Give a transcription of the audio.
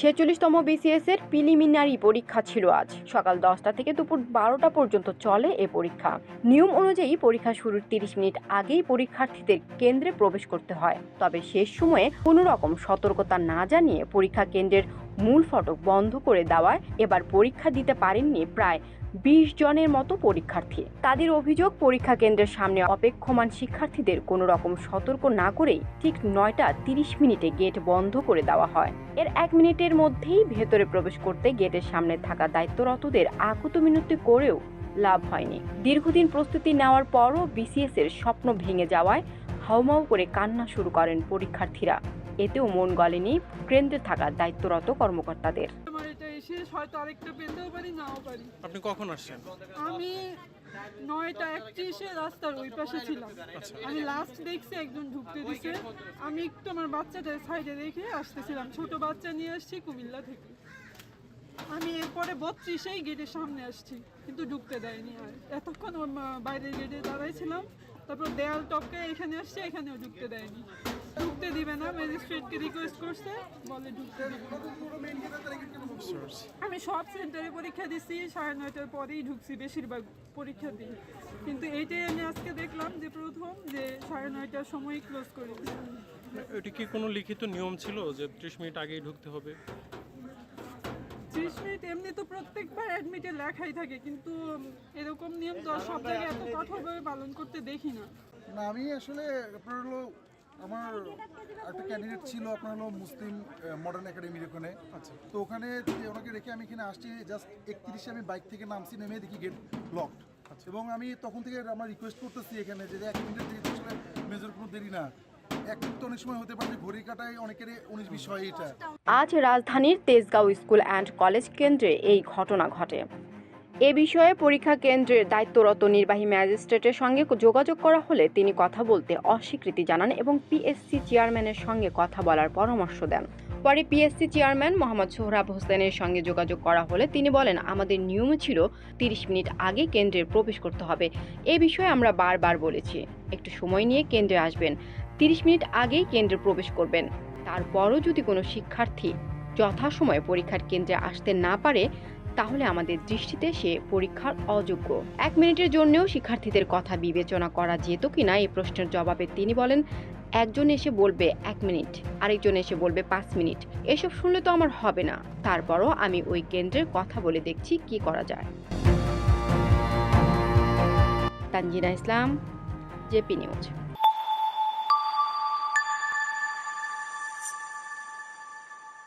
ছেচল্লিশতম BCS এর preliminary পরীক্ষা ছিল আজ। সকাল দশটা থেকে দুপুর বারোটা পর্যন্ত চলে এ পরীক্ষা। নিয়ম অনুযায়ী পরীক্ষা শুরুর তিরিশ মিনিট আগেই পরীক্ষার্থীদের কেন্দ্রে প্রবেশ করতে হয়। তবে শেষ সময়ে কোনো রকম সতর্কতা না জানিয়ে পরীক্ষা কেন্দ্রের মূল ফটক বন্ধ করে দেওয়ায় এবার পরীক্ষা দিতে পারেননি প্রায় বিশ জনের মতো পরীক্ষার্থী। তাদের অভিযোগ, পরীক্ষা কেন্দ্রের সামনে অপেক্ষমান শিক্ষার্থীদের কোনো রকম সতর্ক না করেই ঠিক নয়টা তিরিশ মিনিটে গেট বন্ধ করে দেওয়া হয়। এর এক মিনিটের মধ্যেই ভেতরে প্রবেশ করতে গেটের সামনে থাকা দায়িত্বরতদের আকুত মিনতি করেও লাভ হয়নি। দীর্ঘদিন প্রস্তুতি নেওয়ার পরও বিসিএস এর স্বপ্ন ভেঙে যাওয়ায় হাউমাউ করে কান্না শুরু করেন পরীক্ষার্থীরা। এতেও মন গলেনি কেন্দ্রে থাকা দায়িত্বরত কর্মকর্তাদের। আমার এটা এসে হয়তো আরেকটা পেতেও পারি নাও পারি। আপনি কখন আসছেন? আমি নয়টা একত্রিশে রাস্তার ওই পাশে ছিলাম। আমি লাস্ট দেখছি একজন ঢুকতে দিছে। আমি একটু আমার বাচ্চাটা সাইডে রেখে আসতেছিলাম। ছোট বাচ্চা নিয়ে আসছি কুমিল্লা থেকে। আমি এরপরে বত্রিশেই গেটের সামনে আসছি কিন্তু ঢুকতে দেয়নি আর। এতক্ষণ ওর মা- বাইরের গেটে দাঁড়াইছিলাম তারপর দেয়াল টপকে এখানে আসছে, এখানেও ঢুকতে দেয়নি। ঢুকতে দিবে না, ম্যাজিস্ট্রেটকে রিকোয়েস্ট করছে, বলে ঢুকতে আমি সব সেন্টারে পরীক্ষা দিচ্ছি সাড়ে নয়টার পরেই ঢুকছি বেশিরভাগ পরীক্ষা দিই কিন্তু এইটাই আমি আজকে দেখলাম যে প্রথম যে সাড়ে নয়টার সময় ক্লোজ করে দিচ্ছে এটি কি কোনো লিখিত নিয়ম ছিল যে ত্রিশ মিনিট আগেই ঢুকতে হবে? ত্রিশ মিনিট এমনি তো প্রত্যেকবার অ্যাডমিটে লেখাই থাকে কিন্তু এরকম নিয়ম তো আর সব জায়গায় এত কঠোরভাবে পালন করতে দেখি না। না আমি আসলে আপনার হলো আমার একটা ক্যান্ডিডেট ছিল আপনার হলো মুসলিম মডার্ন একাডেমির ওখানে। আচ্ছা। তো ওখানে ওনাকে রেখে আমি এখানে আসছি জাস্ট একত্রিশে আমি বাইক থেকে নামছি নেমে দেখি গেট লকড এবং আমি তখন থেকে আমরা রিকোয়েস্ট করতেছি এখানে যে এক মিনিটের দেরি আসলে মেজর কোনো দেরি না। আজ রাজধানীর তেজগাঁও স্কুল অ্যান্ড কলেজ কেন্দ্রে এই ঘটনা ঘটে। এ বিষয়ে পরীক্ষা কেন্দ্রের দায়িত্বরত নির্বাহী ম্যাজিস্ট্রেটের সঙ্গে যোগাযোগ করা হলে তিনি কথা বলতে অস্বীকৃতি জানান এবং পিএসসি চেয়ারম্যানের সঙ্গে কথা বলার পরামর্শ দেন। পরে পিএসসি চেয়ারম্যান মোহাম্মদ সোহরাব হোসেনের সঙ্গে যোগাযোগ করা হলে তিনি বলেন, আমাদের নিয়ম ছিল তিরিশ মিনিট আগে কেন্দ্রে প্রবেশ করতে হবে। এ বিষয়ে আমরা বারবার বলেছি। একটু সময় নিয়ে কেন্দ্রে আসবেন। তিরিশ মিনিট আগেই কেন্দ্রে প্রবেশ করবেন। তারপরও যদি কোনো শিক্ষার্থী যথাসময়ে পরীক্ষার কেন্দ্রে আসতে না পারে, তাহলে আমাদের দৃষ্টিতে সে পরীক্ষার অযোগ্য। এক মিনিটের জন্যও শিক্ষার্থীদের কথা বিবেচনা করা যেত কিনা এই প্রশ্নের জবাবে তিনি বলেন, একজন এসে বলবে এক মিনিট, আরেকজন এসে বলবে পাঁচ মিনিট। এসব শুনলে তো আমার হবে না। তারপরও আমি ওই কেন্দ্রের কথা বলে দেখছি কি করা যায়। Tanjina Islam, JP news.